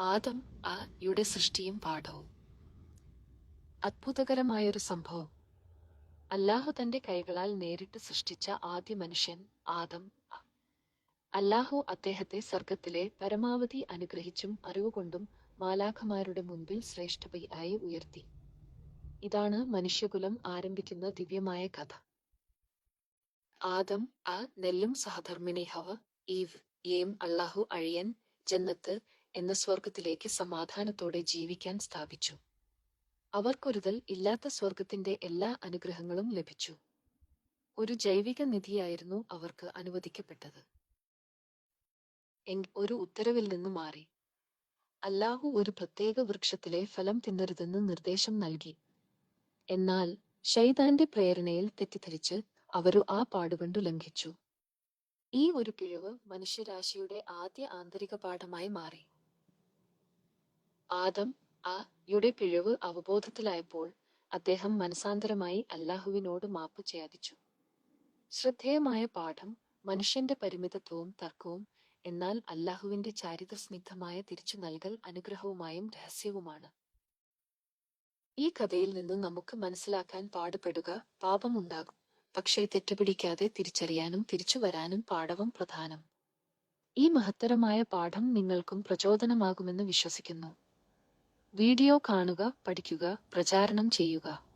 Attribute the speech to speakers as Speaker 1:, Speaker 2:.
Speaker 1: ആദം ആ യുടെ സൃഷ്ടിയും പാഠവും. അത്ഭുതകരമായൊരു സംഭവം. അല്ലാഹു തന്റെ കൈകളാൽ നേരിട്ട് സൃഷ്ടിച്ച ആദ്യ മനുഷ്യൻ ആദം. അല്ലാഹു അദ്ദേഹത്തെ സ്വർഗത്തിലെ പരമാവധി അനുഗ്രഹിച്ചും അറിവുകൊണ്ടും മാലാഖമാരുടെ മുൻപിൽ ശ്രേഷ്ഠതയായി ഉയർത്തി. ഇതാണ് മനുഷ്യകുലം ആരംഭിക്കുന്ന ദിവ്യമായ കഥ. ആദം ആ നെല്ലും സഹധർമ്മിണി ഹവ ഈവ് ഏം അള്ളാഹു അഴിയൻ ജന്നത്ത് എന്ന സ്വർഗത്തിലേക്ക് സമാധാനത്തോടെ ജീവിക്കാൻ സ്ഥാപിച്ചു. അവർക്കൊരുതൽ ഇല്ലാത്ത സ്വർഗത്തിന്റെ എല്ലാ അനുഗ്രഹങ്ങളും ലഭിച്ചു. ഒരു ജൈവിക നിധിയായിരുന്നു അവർക്ക് അനുവദിക്കപ്പെട്ടത്. ഒരു ഉത്തരവിൽ നിന്ന് മാറി. അല്ലാഹു ഒരു പ്രത്യേക വൃക്ഷത്തിലെ ഫലം തിന്നരുതെന്ന് നിർദ്ദേശം നൽകി. എന്നാൽ ഷൈതാന്റെ പ്രേരണയിൽ തെറ്റിദ്ധരിച്ച് അവരു ആ പാടുകൊണ്ടു ലംഘിച്ചു. ഈ ഒരു പിഴവ് മനുഷ്യരാശിയുടെ ആദ്യ ആന്തരിക പാഠമായി മാറി. ആദം ആ യുടെ പിഴവ് അവബോധത്തിലായപ്പോൾ അദ്ദേഹം മനസാന്തരമായി അല്ലാഹുവിനോട് മാപ്പ് ചേദിച്ചു ശ്രദ്ധേയമായ പാഠം മനുഷ്യന്റെ പരിമിതത്വവും തർക്കവും എന്നാൽ അല്ലാഹുവിന്റെ ചാരിതസ്നിഗ്ധമായ തിരിച്ചു നൽകൽ അനുഗ്രഹവുമായും രഹസ്യവുമാണ്. ഈ കഥയിൽ നിന്നും നമുക്ക് മനസ്സിലാക്കാൻ പാടുപെടുക പാപമുണ്ടാകും. പക്ഷേ തെറ്റുപിടിക്കാതെ തിരിച്ചറിയാനും തിരിച്ചു വരാനും പാഠവും പ്രധാനം. ഈ മഹത്തരമായ പാഠം നിങ്ങൾക്കും പ്രചോദനമാകുമെന്ന് വിശ്വസിക്കുന്നു. വീഡിയോ കാണുക പഠിക്കുക പ്രചാരണം ചെയ്യുക.